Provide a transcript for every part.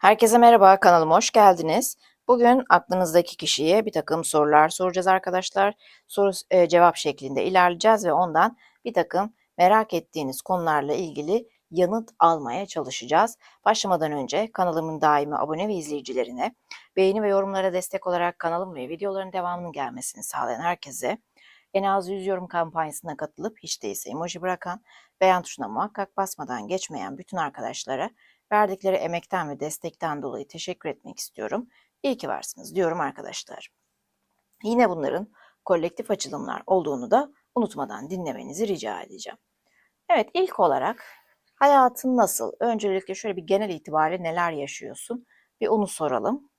Herkese merhaba, kanalıma hoş geldiniz. Bugün aklınızdaki kişiye bir takım sorular soracağız arkadaşlar. Soru e, cevap şeklinde ilerleyeceğiz ve ondan bir takım merak ettiğiniz konularla ilgili yanıt almaya çalışacağız. Başlamadan önce kanalımın daimi abone ve izleyicilerine, beğeni ve yorumlara destek olarak kanalım ve videoların devamının gelmesini sağlayan herkese, en az 100 yorum kampanyasına katılıp hiç değilse emoji bırakan, beğen tuşuna muhakkak basmadan geçmeyen bütün arkadaşlara Verdikleri emekten ve destekten dolayı teşekkür etmek istiyorum. İyi ki varsınız diyorum arkadaşlar. Yine bunların kolektif açılımlar olduğunu da unutmadan dinlemenizi rica edeceğim. Evet ilk olarak hayatın nasıl? Öncelikle şöyle bir genel itibariyle neler yaşıyorsun? Bir onu soralım.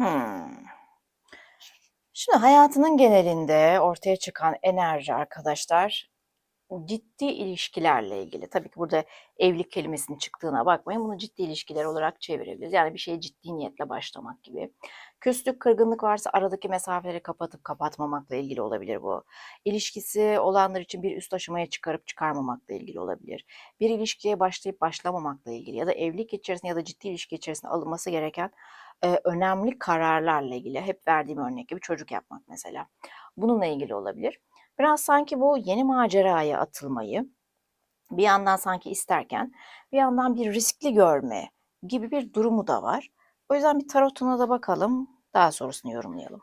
Hmm. Şimdi hayatının genelinde ortaya çıkan enerji arkadaşlar ciddi ilişkilerle ilgili. Tabii ki burada evlilik kelimesinin çıktığına bakmayın. Bunu ciddi ilişkiler olarak çevirebiliriz. Yani bir şeye ciddi niyetle başlamak gibi. Küslük, kırgınlık varsa aradaki mesafeleri kapatıp kapatmamakla ilgili olabilir bu. İlişkisi olanlar için bir üst aşamaya çıkarıp çıkarmamakla ilgili olabilir. Bir ilişkiye başlayıp başlamamakla ilgili ya da evlilik içerisinde ya da ciddi ilişki içerisinde alınması gereken e, önemli kararlarla ilgili. Hep verdiğim örnek gibi çocuk yapmak mesela. Bununla ilgili olabilir. Biraz sanki bu yeni maceraya atılmayı bir yandan sanki isterken bir yandan bir riskli görme gibi bir durumu da var. O yüzden bir tarotuna da bakalım. Daha sonrasını yorumlayalım.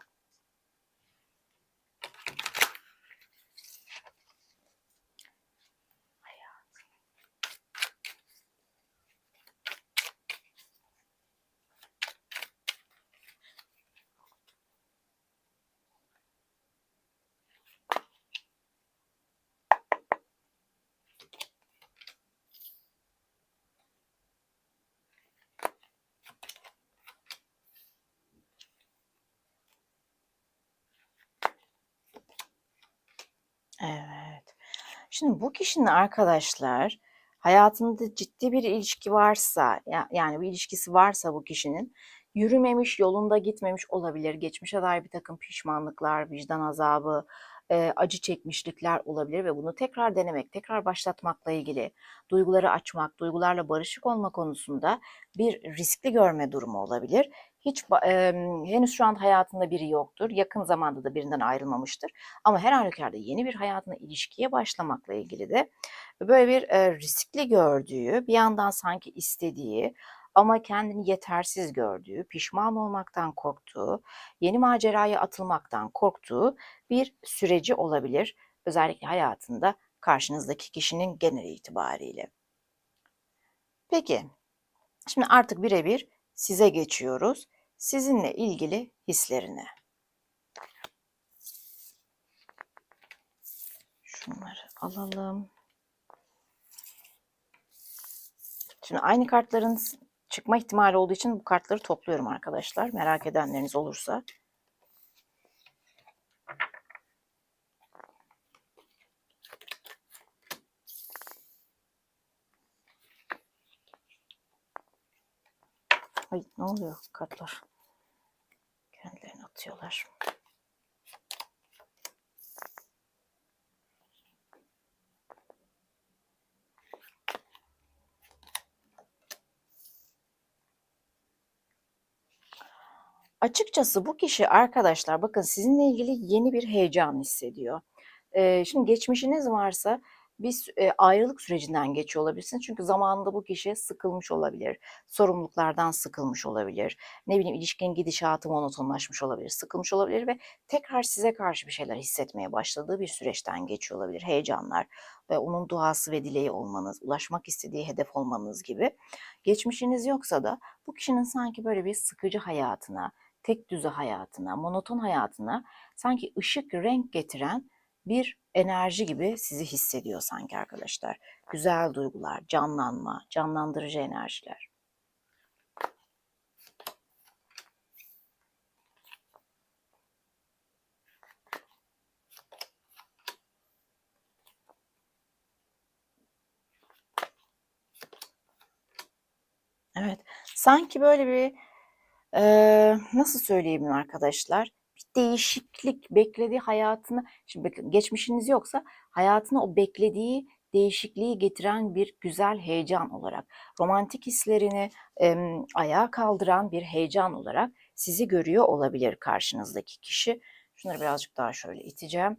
Evet. Şimdi bu kişinin arkadaşlar hayatında ciddi bir ilişki varsa yani bir ilişkisi varsa bu kişinin yürümemiş, yolunda gitmemiş olabilir. Geçmişe dair bir takım pişmanlıklar, vicdan azabı, acı çekmişlikler olabilir ve bunu tekrar denemek, tekrar başlatmakla ilgili duyguları açmak, duygularla barışık olma konusunda bir riskli görme durumu olabilir. Hiç e, henüz şu an hayatında biri yoktur. Yakın zamanda da birinden ayrılmamıştır. Ama her halükarda yeni bir hayatına ilişkiye başlamakla ilgili de böyle bir e, riskli gördüğü, bir yandan sanki istediği ama kendini yetersiz gördüğü, pişman olmaktan korktuğu, yeni maceraya atılmaktan korktuğu bir süreci olabilir. Özellikle hayatında karşınızdaki kişinin genel itibariyle. Peki, şimdi artık birebir size geçiyoruz. Sizinle ilgili hislerini. Şunları alalım. Şimdi aynı kartların çıkma ihtimali olduğu için bu kartları topluyorum arkadaşlar. Merak edenleriniz olursa. Ay ne oluyor kartlar? Kendilerini atıyorlar. Açıkçası bu kişi arkadaşlar bakın sizinle ilgili yeni bir heyecan hissediyor. Şimdi geçmişiniz varsa bir e, ayrılık sürecinden geçiyor olabilirsiniz. Çünkü zamanında bu kişi sıkılmış olabilir, sorumluluklardan sıkılmış olabilir, ne bileyim ilişkinin gidişatı monotonlaşmış olabilir, sıkılmış olabilir ve tekrar size karşı bir şeyler hissetmeye başladığı bir süreçten geçiyor olabilir. Heyecanlar ve onun duası ve dileği olmanız, ulaşmak istediği hedef olmanız gibi. Geçmişiniz yoksa da bu kişinin sanki böyle bir sıkıcı hayatına, tek düze hayatına, monoton hayatına sanki ışık, renk getiren bir enerji gibi sizi hissediyor sanki arkadaşlar. Güzel duygular, canlanma, canlandırıcı enerjiler. Evet, sanki böyle bir eee, nasıl söyleyebilirim arkadaşlar? Bir değişiklik beklediği hayatını, şimdi geçmişiniz yoksa hayatına o beklediği değişikliği getiren bir güzel heyecan olarak, romantik hislerini em, ayağa kaldıran bir heyecan olarak sizi görüyor olabilir karşınızdaki kişi. Şunları birazcık daha şöyle iteceğim.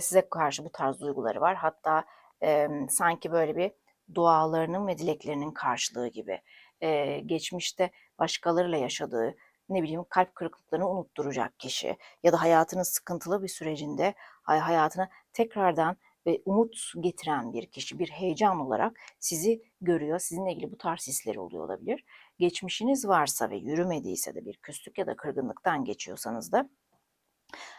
Size karşı bu tarz duyguları var. Hatta em, sanki böyle bir dualarının ve dileklerinin karşılığı gibi eee, geçmişte başkalarıyla yaşadığı ne bileyim kalp kırıklıklarını unutturacak kişi ya da hayatının sıkıntılı bir sürecinde hay- hayatına tekrardan ve umut getiren bir kişi, bir heyecan olarak sizi görüyor. Sizinle ilgili bu tarz hisleri oluyor olabilir. Geçmişiniz varsa ve yürümediyse de bir küslük ya da kırgınlıktan geçiyorsanız da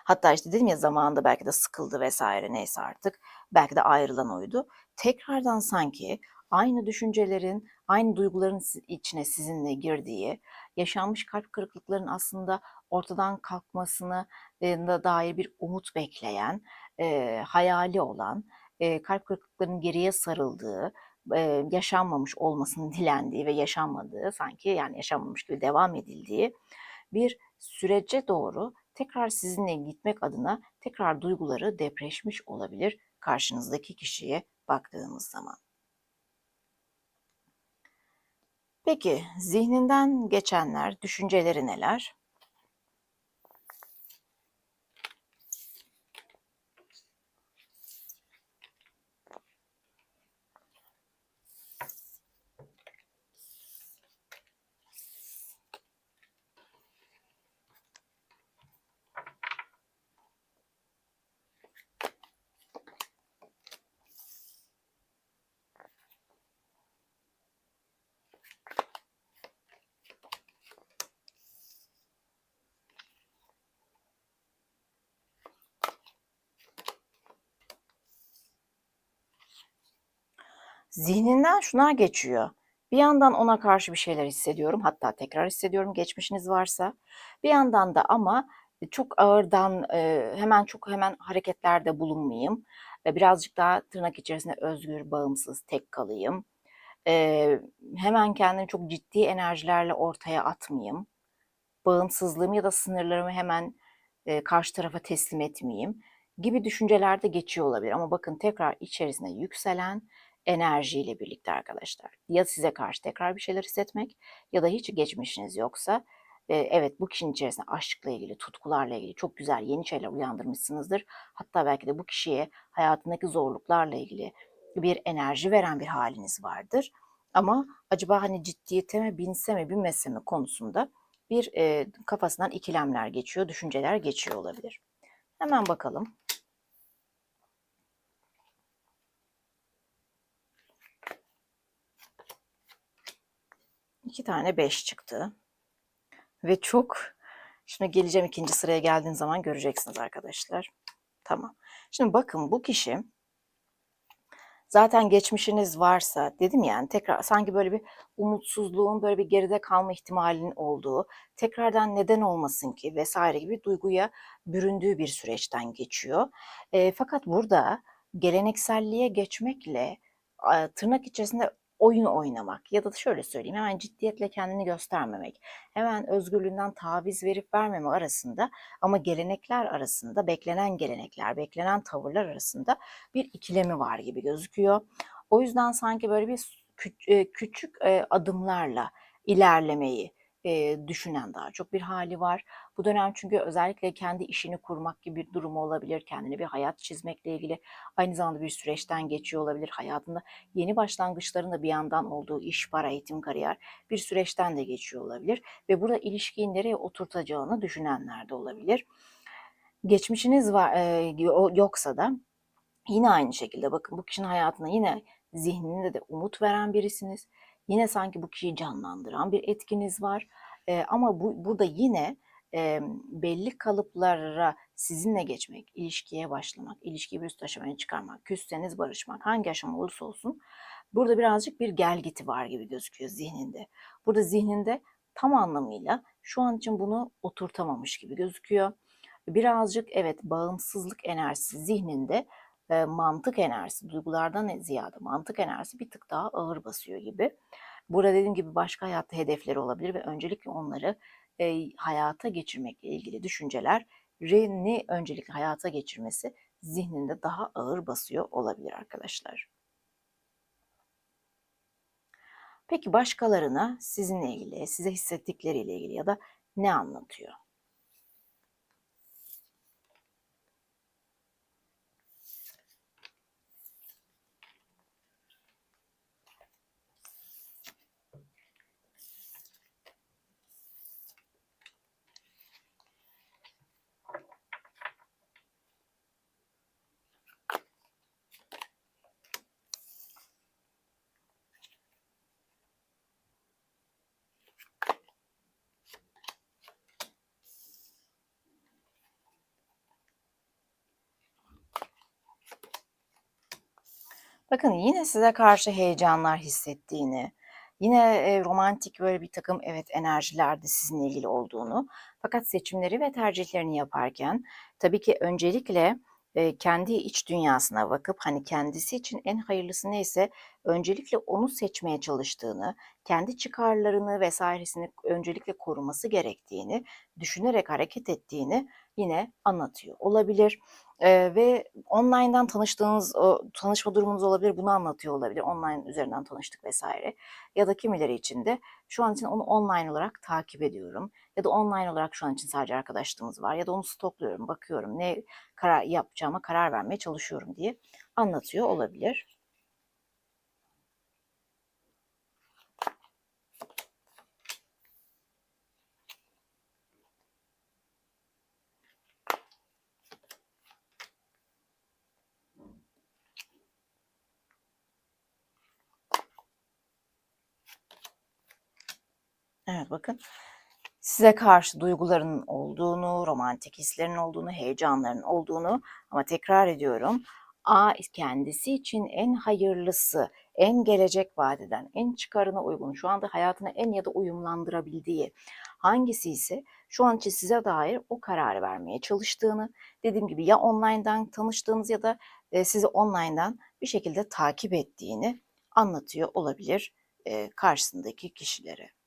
Hatta işte dedim ya zamanında belki de sıkıldı vesaire neyse artık. Belki de ayrılan oydu. Tekrardan sanki aynı düşüncelerin, aynı duyguların içine sizinle girdiği, yaşanmış kalp kırıklıklarının aslında ortadan kalkmasını da dair bir umut bekleyen, e, hayali olan, e, kalp kırıklıklarının geriye sarıldığı, e, yaşanmamış olmasını dilendiği ve yaşanmadığı sanki yani yaşanmamış gibi devam edildiği bir sürece doğru tekrar sizinle gitmek adına tekrar duyguları depreşmiş olabilir karşınızdaki kişiye baktığımız zaman. Peki zihninden geçenler, düşünceleri neler? Zihninden şunlar geçiyor. Bir yandan ona karşı bir şeyler hissediyorum. Hatta tekrar hissediyorum geçmişiniz varsa. Bir yandan da ama çok ağırdan e, hemen çok hemen hareketlerde bulunmayayım. E, Birazcık daha tırnak içerisinde özgür, bağımsız, tek kalayım. E, Hemen kendimi çok ciddi enerjilerle ortaya atmayayım. Bağımsızlığımı ya da sınırlarımı hemen e, karşı tarafa teslim etmeyeyim gibi düşünceler de geçiyor olabilir. Ama bakın tekrar içerisinde yükselen enerjiyle birlikte arkadaşlar. Ya size karşı tekrar bir şeyler hissetmek ya da hiç geçmişiniz yoksa e, evet bu kişinin içerisinde aşkla ilgili, tutkularla ilgili çok güzel yeni şeyler uyandırmışsınızdır. Hatta belki de bu kişiye hayatındaki zorluklarla ilgili bir enerji veren bir haliniz vardır. Ama acaba hani ciddiyete mi binse mi binmese mi konusunda bir e, kafasından ikilemler geçiyor, düşünceler geçiyor olabilir. Hemen bakalım. İki tane beş çıktı. Ve çok, şimdi geleceğim ikinci sıraya geldiğin zaman göreceksiniz arkadaşlar. Tamam. Şimdi bakın bu kişi zaten geçmişiniz varsa dedim yani tekrar sanki böyle bir umutsuzluğun böyle bir geride kalma ihtimalinin olduğu, tekrardan neden olmasın ki vesaire gibi duyguya büründüğü bir süreçten geçiyor. E, fakat burada gelenekselliğe geçmekle tırnak içerisinde oyun oynamak ya da şöyle söyleyeyim hemen ciddiyetle kendini göstermemek, hemen özgürlüğünden taviz verip vermeme arasında ama gelenekler arasında beklenen gelenekler, beklenen tavırlar arasında bir ikilemi var gibi gözüküyor. O yüzden sanki böyle bir küçük adımlarla ilerlemeyi düşünen daha çok bir hali var. Bu dönem çünkü özellikle kendi işini kurmak gibi bir durumu olabilir. Kendine bir hayat çizmekle ilgili aynı zamanda bir süreçten geçiyor olabilir. Hayatında yeni başlangıçların da bir yandan olduğu iş, para, eğitim, kariyer bir süreçten de geçiyor olabilir. Ve burada ilişkiyi nereye oturtacağını düşünenler de olabilir. Geçmişiniz var yoksa da Yine aynı şekilde bakın bu kişinin hayatına yine zihninde de umut veren birisiniz. Yine sanki bu kişiyi canlandıran bir etkiniz var. E, ama bu burada yine e, belli kalıplara sizinle geçmek, ilişkiye başlamak, ilişkiyi bir üst aşamaya çıkarmak, küsseniz barışmak, hangi aşama olursa olsun burada birazcık bir gelgiti var gibi gözüküyor zihninde. Burada zihninde tam anlamıyla şu an için bunu oturtamamış gibi gözüküyor. Birazcık evet bağımsızlık enerjisi zihninde e, mantık enerjisi, duygulardan ziyade mantık enerjisi bir tık daha ağır basıyor gibi. Burada dediğim gibi başka hayatta hedefleri olabilir ve öncelikle onları e, hayata geçirmekle ilgili düşünceleri öncelikle hayata geçirmesi zihninde daha ağır basıyor olabilir arkadaşlar. Peki başkalarına sizinle ilgili, size hissettikleriyle ilgili ya da ne anlatıyor? Bakın yine size karşı heyecanlar hissettiğini, yine romantik böyle bir takım evet enerjilerde sizinle ilgili olduğunu fakat seçimleri ve tercihlerini yaparken tabii ki öncelikle kendi iç dünyasına bakıp hani kendisi için en hayırlısı neyse öncelikle onu seçmeye çalıştığını, kendi çıkarlarını vesairesini öncelikle koruması gerektiğini düşünerek hareket ettiğini yine anlatıyor olabilir. Eee, ve online'dan tanıştığınız o tanışma durumunuz olabilir, bunu anlatıyor olabilir. Online üzerinden tanıştık vesaire. Ya da kimileri için de şu an için onu online olarak takip ediyorum ya da online olarak şu an için sadece arkadaşlığımız var ya da onu stokluyorum, bakıyorum, ne karar yapacağıma karar vermeye çalışıyorum diye anlatıyor olabilir. Evet bakın size karşı duyguların olduğunu, romantik hislerin olduğunu, heyecanların olduğunu ama tekrar ediyorum A kendisi için en hayırlısı, en gelecek vadeden, en çıkarına uygun, şu anda hayatına en ya da uyumlandırabildiği hangisi ise şu an için size dair o kararı vermeye çalıştığını, dediğim gibi ya online'dan tanıştığınız ya da e, sizi online'dan bir şekilde takip ettiğini anlatıyor olabilir e, karşısındaki kişilere.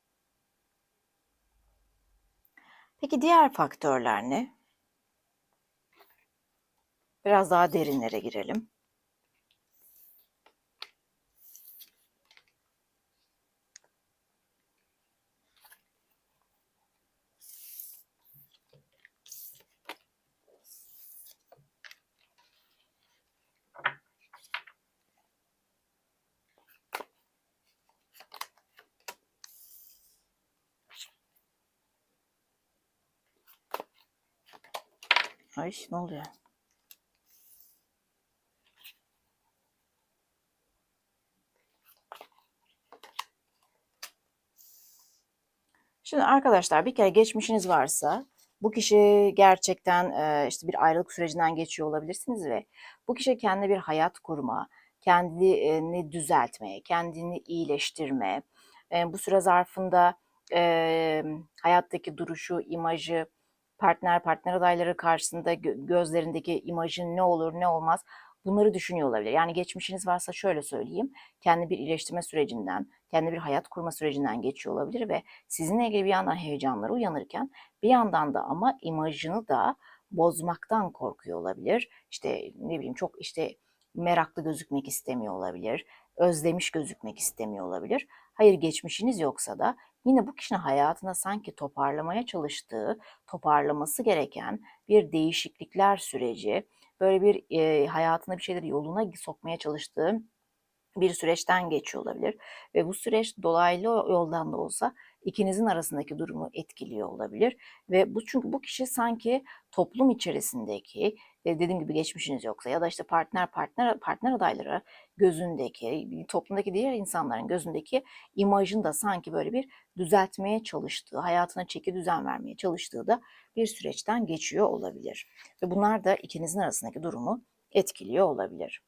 Peki diğer faktörler ne? Biraz daha derinlere girelim. Ay ne oluyor? Şimdi arkadaşlar bir kere geçmişiniz varsa bu kişi gerçekten işte bir ayrılık sürecinden geçiyor olabilirsiniz ve bu kişi kendi bir hayat kurma, kendini düzeltme, kendini iyileştirme, bu süre zarfında hayattaki duruşu, imajı, partner, partner adayları karşısında gözlerindeki imajın ne olur ne olmaz bunları düşünüyor olabilir. Yani geçmişiniz varsa şöyle söyleyeyim. Kendi bir iyileştirme sürecinden, kendi bir hayat kurma sürecinden geçiyor olabilir ve sizinle ilgili bir yandan heyecanları uyanırken bir yandan da ama imajını da bozmaktan korkuyor olabilir. İşte ne bileyim çok işte meraklı gözükmek istemiyor olabilir. Özlemiş gözükmek istemiyor olabilir. Hayır geçmişiniz yoksa da yine bu kişinin hayatına sanki toparlamaya çalıştığı, toparlaması gereken bir değişiklikler süreci, böyle bir e, hayatına bir şeyleri yoluna sokmaya çalıştığı bir süreçten geçiyor olabilir ve bu süreç dolaylı yoldan da olsa ikinizin arasındaki durumu etkiliyor olabilir ve bu çünkü bu kişi sanki toplum içerisindeki e, dediğim gibi geçmişiniz yoksa ya da işte partner partner partner adayları gözündeki toplumdaki diğer insanların gözündeki imajını da sanki böyle bir düzeltmeye çalıştığı, hayatına çeki düzen vermeye çalıştığı da bir süreçten geçiyor olabilir. Ve bunlar da ikinizin arasındaki durumu etkiliyor olabilir.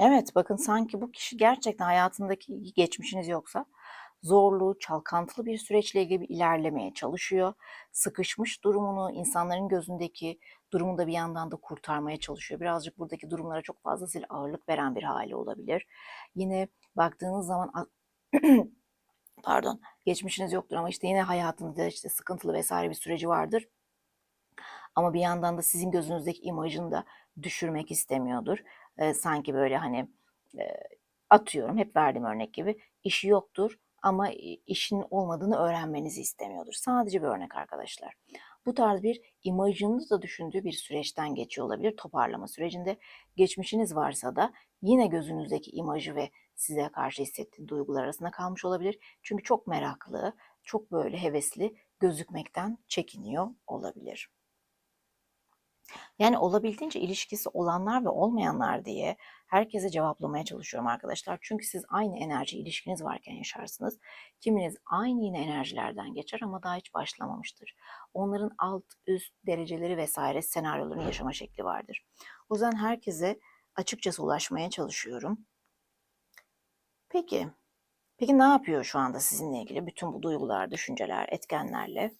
Evet, bakın sanki bu kişi gerçekten hayatındaki geçmişiniz yoksa zorlu, çalkantılı bir süreçle ilgili bir ilerlemeye çalışıyor. Sıkışmış durumunu, insanların gözündeki durumu da bir yandan da kurtarmaya çalışıyor. Birazcık buradaki durumlara çok fazlasıyla ağırlık veren bir hali olabilir. Yine baktığınız zaman pardon, geçmişiniz yoktur ama işte yine hayatında işte sıkıntılı vesaire bir süreci vardır. Ama bir yandan da sizin gözünüzdeki imajını da düşürmek istemiyordur. E, sanki böyle hani e, atıyorum hep verdiğim örnek gibi işi yoktur ama işin olmadığını öğrenmenizi istemiyordur. Sadece bir örnek arkadaşlar. Bu tarz bir imajını da düşündüğü bir süreçten geçiyor olabilir. Toparlama sürecinde geçmişiniz varsa da yine gözünüzdeki imajı ve size karşı hissettiği duygular arasında kalmış olabilir. Çünkü çok meraklı, çok böyle hevesli gözükmekten çekiniyor olabilir. Yani olabildiğince ilişkisi olanlar ve olmayanlar diye herkese cevaplamaya çalışıyorum arkadaşlar. Çünkü siz aynı enerji ilişkiniz varken yaşarsınız. Kiminiz aynı yine enerjilerden geçer ama daha hiç başlamamıştır. Onların alt, üst dereceleri vesaire senaryoların yaşama şekli vardır. O yüzden herkese açıkçası ulaşmaya çalışıyorum. Peki, peki ne yapıyor şu anda sizinle ilgili bütün bu duygular, düşünceler, etkenlerle?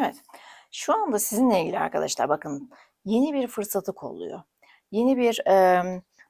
Evet. Şu anda sizinle ilgili arkadaşlar bakın yeni bir fırsatı kolluyor. Yeni bir e,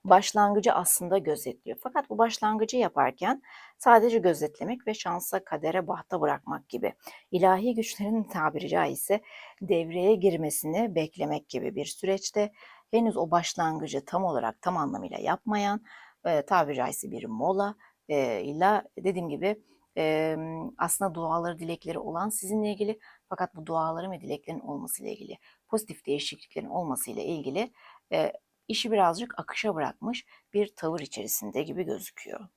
başlangıcı aslında gözetliyor. Fakat bu başlangıcı yaparken sadece gözetlemek ve şansa, kadere, bahta bırakmak gibi ilahi güçlerin tabiri caizse devreye girmesini beklemek gibi bir süreçte henüz o başlangıcı tam olarak tam anlamıyla yapmayan e, tabiri caizse bir mola e, ile dediğim gibi e, aslında duaları, dilekleri olan sizinle ilgili fakat bu duaların ve dileklerin olmasıyla ilgili, pozitif değişikliklerin olmasıyla ilgili e, işi birazcık akışa bırakmış bir tavır içerisinde gibi gözüküyor.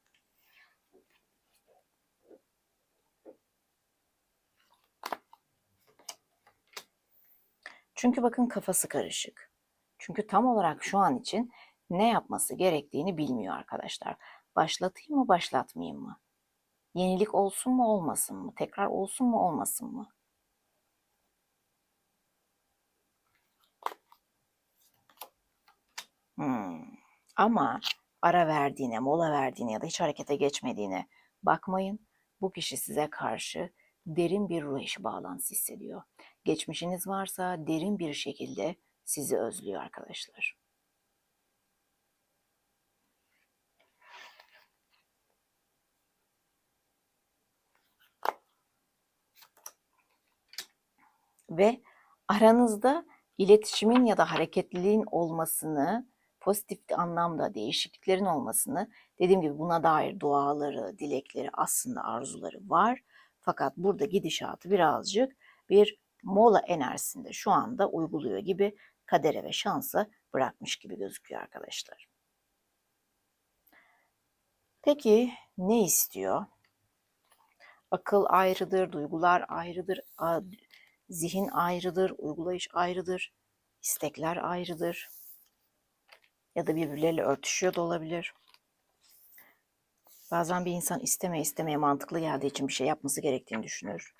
Çünkü bakın kafası karışık. Çünkü tam olarak şu an için ne yapması gerektiğini bilmiyor arkadaşlar. Başlatayım mı, başlatmayayım mı? Yenilik olsun mu, olmasın mı? Tekrar olsun mu, olmasın mı? Hmm. Ama ara verdiğine, mola verdiğine ya da hiç harekete geçmediğine bakmayın. Bu kişi size karşı derin bir ruh eşi bağlantısı hissediyor. Geçmişiniz varsa derin bir şekilde sizi özlüyor arkadaşlar. Ve aranızda iletişimin ya da hareketliliğin olmasını, pozitif anlamda değişikliklerin olmasını, dediğim gibi buna dair duaları, dilekleri, aslında arzuları var. Fakat burada gidişatı birazcık bir mola enerjisinde şu anda uyguluyor gibi kadere ve şansa bırakmış gibi gözüküyor arkadaşlar. Peki ne istiyor? Akıl ayrıdır, duygular ayrıdır, zihin ayrıdır, uygulayış ayrıdır, istekler ayrıdır ya da birbirleriyle örtüşüyor da olabilir. Bazen bir insan isteme istemeye mantıklı geldiği için bir şey yapması gerektiğini düşünür.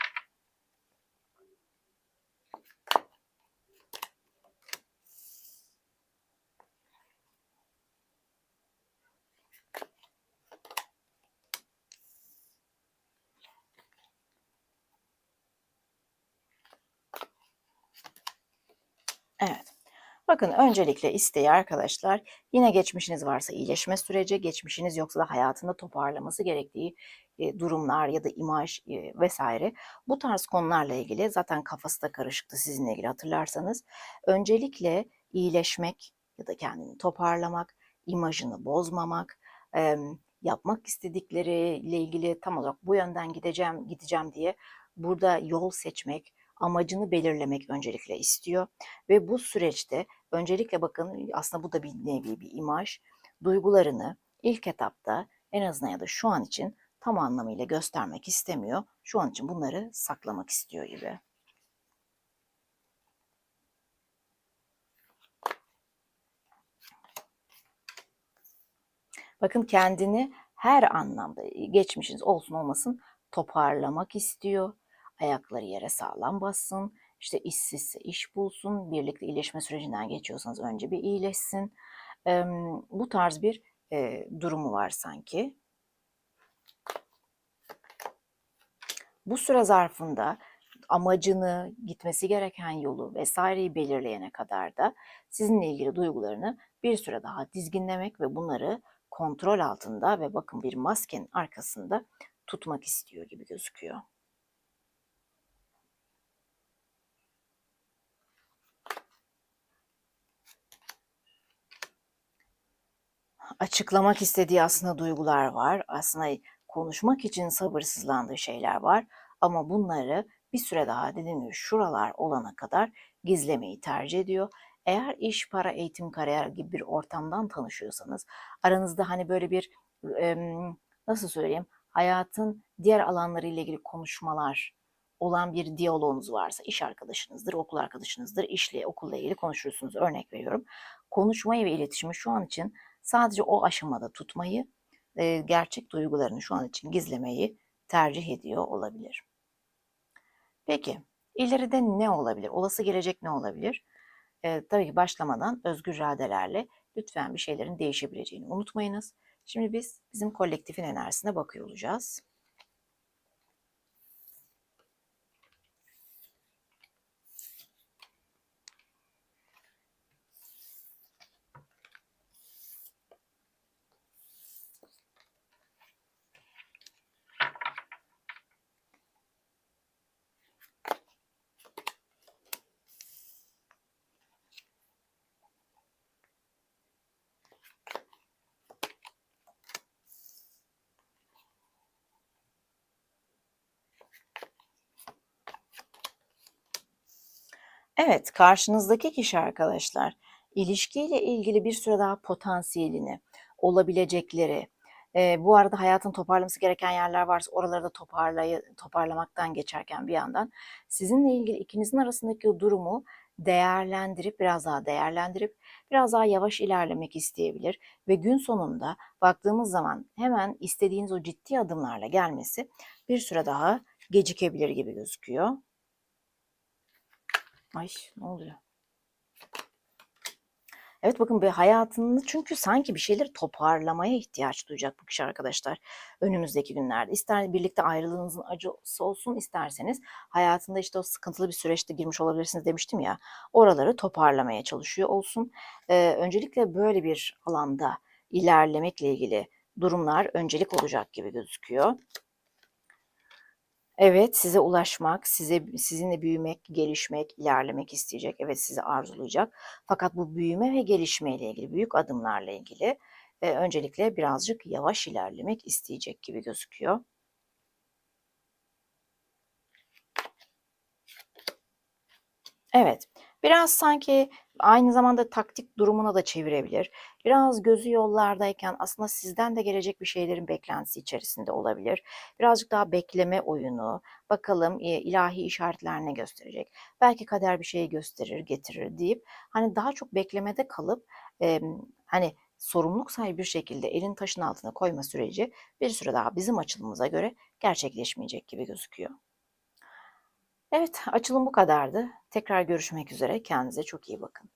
Bakın öncelikle isteği arkadaşlar yine geçmişiniz varsa iyileşme süreci, geçmişiniz yoksa da hayatında toparlaması gerektiği durumlar ya da imaj vesaire bu tarz konularla ilgili zaten kafası da karışıktı sizinle ilgili hatırlarsanız. Öncelikle iyileşmek ya da kendini toparlamak, imajını bozmamak, yapmak istedikleriyle ilgili tam olarak bu yönden gideceğim gideceğim diye burada yol seçmek, amacını belirlemek öncelikle istiyor ve bu süreçte öncelikle bakın aslında bu da bir nevi bir imaj, duygularını ilk etapta en azından ya da şu an için tam anlamıyla göstermek istemiyor. Şu an için bunları saklamak istiyor gibi. Bakın kendini her anlamda geçmişiniz olsun olmasın toparlamak istiyor. Ayakları yere sağlam bassın. İşte işsizse iş bulsun. Birlikte iyileşme sürecinden geçiyorsanız önce bir iyileşsin. Bu tarz bir durumu var sanki. Bu süre zarfında amacını, gitmesi gereken yolu vesaireyi belirleyene kadar da sizinle ilgili duygularını bir süre daha dizginlemek ve bunları kontrol altında ve bakın bir maskenin arkasında tutmak istiyor gibi gözüküyor. Açıklamak istediği aslında duygular var. Aslında konuşmak için sabırsızlandığı şeyler var. Ama bunları bir süre daha dediğim gibi şuralar olana kadar gizlemeyi tercih ediyor. Eğer iş, para, eğitim, kariyer gibi bir ortamdan tanışıyorsanız aranızda hani böyle bir nasıl söyleyeyim hayatın diğer alanları ile ilgili konuşmalar olan bir diyaloğunuz varsa iş arkadaşınızdır, okul arkadaşınızdır, işle, okulla ilgili konuşursunuz. Örnek veriyorum. Konuşmayı ve iletişimi şu an için sadece o aşamada tutmayı, gerçek duygularını şu an için gizlemeyi tercih ediyor olabilir. Peki, ileride ne olabilir? Olası gelecek ne olabilir? Ee, tabii ki başlamadan özgür iradelerle lütfen bir şeylerin değişebileceğini unutmayınız. Şimdi biz bizim kolektifin enerjisine bakıyor olacağız. Evet, karşınızdaki kişi arkadaşlar ilişkiyle ilgili bir süre daha potansiyelini, olabilecekleri, e, bu arada hayatın toparlaması gereken yerler varsa oraları da toparlay toparlamaktan geçerken bir yandan sizinle ilgili ikinizin arasındaki durumu değerlendirip biraz daha değerlendirip biraz daha yavaş ilerlemek isteyebilir ve gün sonunda baktığımız zaman hemen istediğiniz o ciddi adımlarla gelmesi bir süre daha gecikebilir gibi gözüküyor. Ay ne oluyor? Evet bakın bir hayatını çünkü sanki bir şeyleri toparlamaya ihtiyaç duyacak bu kişi arkadaşlar önümüzdeki günlerde. İster birlikte ayrılığınızın acısı olsun isterseniz hayatında işte o sıkıntılı bir süreçte girmiş olabilirsiniz demiştim ya. Oraları toparlamaya çalışıyor olsun. Ee, öncelikle böyle bir alanda ilerlemekle ilgili durumlar öncelik olacak gibi gözüküyor. Evet, size ulaşmak, size sizinle büyümek, gelişmek, ilerlemek isteyecek. Evet, sizi arzulayacak. Fakat bu büyüme ve gelişmeyle ilgili, büyük adımlarla ilgili e, öncelikle birazcık yavaş ilerlemek isteyecek gibi gözüküyor. Evet, biraz sanki aynı zamanda taktik durumuna da çevirebilir. Biraz gözü yollardayken aslında sizden de gelecek bir şeylerin beklentisi içerisinde olabilir. Birazcık daha bekleme oyunu, bakalım ilahi işaretler ne gösterecek. Belki kader bir şeyi gösterir, getirir deyip hani daha çok beklemede kalıp e, hani sorumluluk sahibi bir şekilde elin taşın altına koyma süreci bir süre daha bizim açılımıza göre gerçekleşmeyecek gibi gözüküyor. Evet, açılım bu kadardı. Tekrar görüşmek üzere. Kendinize çok iyi bakın.